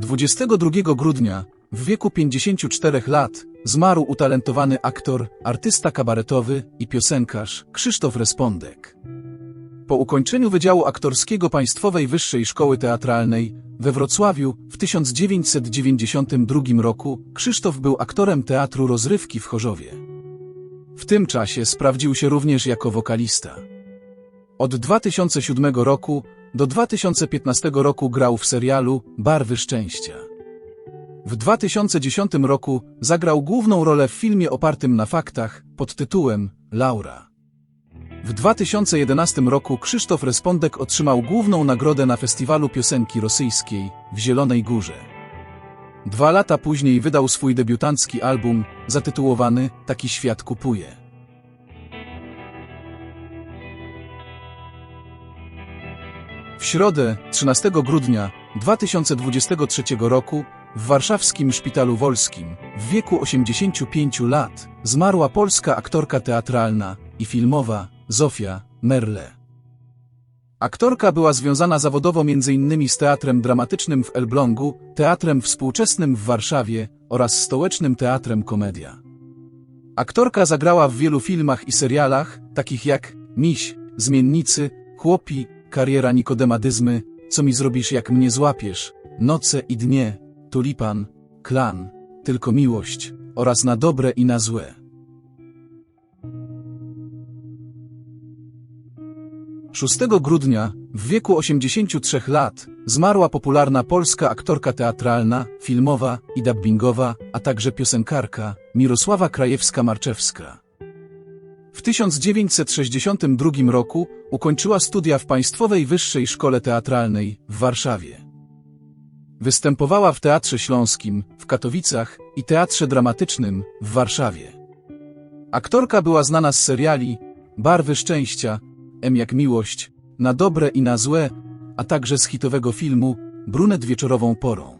22 grudnia, w wieku 54 lat, zmarł utalentowany aktor, artysta kabaretowy i piosenkarz Krzysztof Respondek. Po ukończeniu Wydziału Aktorskiego Państwowej Wyższej Szkoły Teatralnej we Wrocławiu w 1992 roku Krzysztof był aktorem Teatru Rozrywki w Chorzowie. W tym czasie sprawdził się również jako wokalista. Od 2007 roku do 2015 roku grał w serialu Barwy Szczęścia. W 2010 roku zagrał główną rolę w filmie opartym na faktach pod tytułem Laura. W 2011 roku Krzysztof Respondek otrzymał główną nagrodę na Festiwalu Piosenki Rosyjskiej w Zielonej Górze. Dwa lata później wydał swój debiutancki album zatytułowany Taki świat kupuje. W środę, 13 grudnia 2023 roku, w warszawskim Szpitalu Wolskim, w wieku 85 lat, zmarła polska aktorka teatralna i filmowa Zofia Merle. Aktorka była związana zawodowo m.in. z Teatrem Dramatycznym w Elblągu, Teatrem Współczesnym w Warszawie oraz Stołecznym Teatrem Komedia. Aktorka zagrała w wielu filmach i serialach, takich jak Miś, Zmiennicy, Chłopi, Kariera Nikodemadyzmy, Co mi zrobisz jak mnie złapiesz, Noce i dnie, Tulipan, Klan, Tylko miłość oraz Na dobre i na złe. 6 grudnia, w wieku 83 lat, zmarła popularna polska aktorka teatralna, filmowa i dubbingowa, a także piosenkarka Mirosława Krajewska-Marczewska. W 1962 roku ukończyła studia w Państwowej Wyższej Szkole Teatralnej w Warszawie. Występowała w Teatrze Śląskim, w Katowicach i Teatrze Dramatycznym w Warszawie. Aktorka była znana z seriali Barwy Szczęścia, M jak miłość, na dobre i na złe, a także z hitowego filmu Brunet wieczorową porą.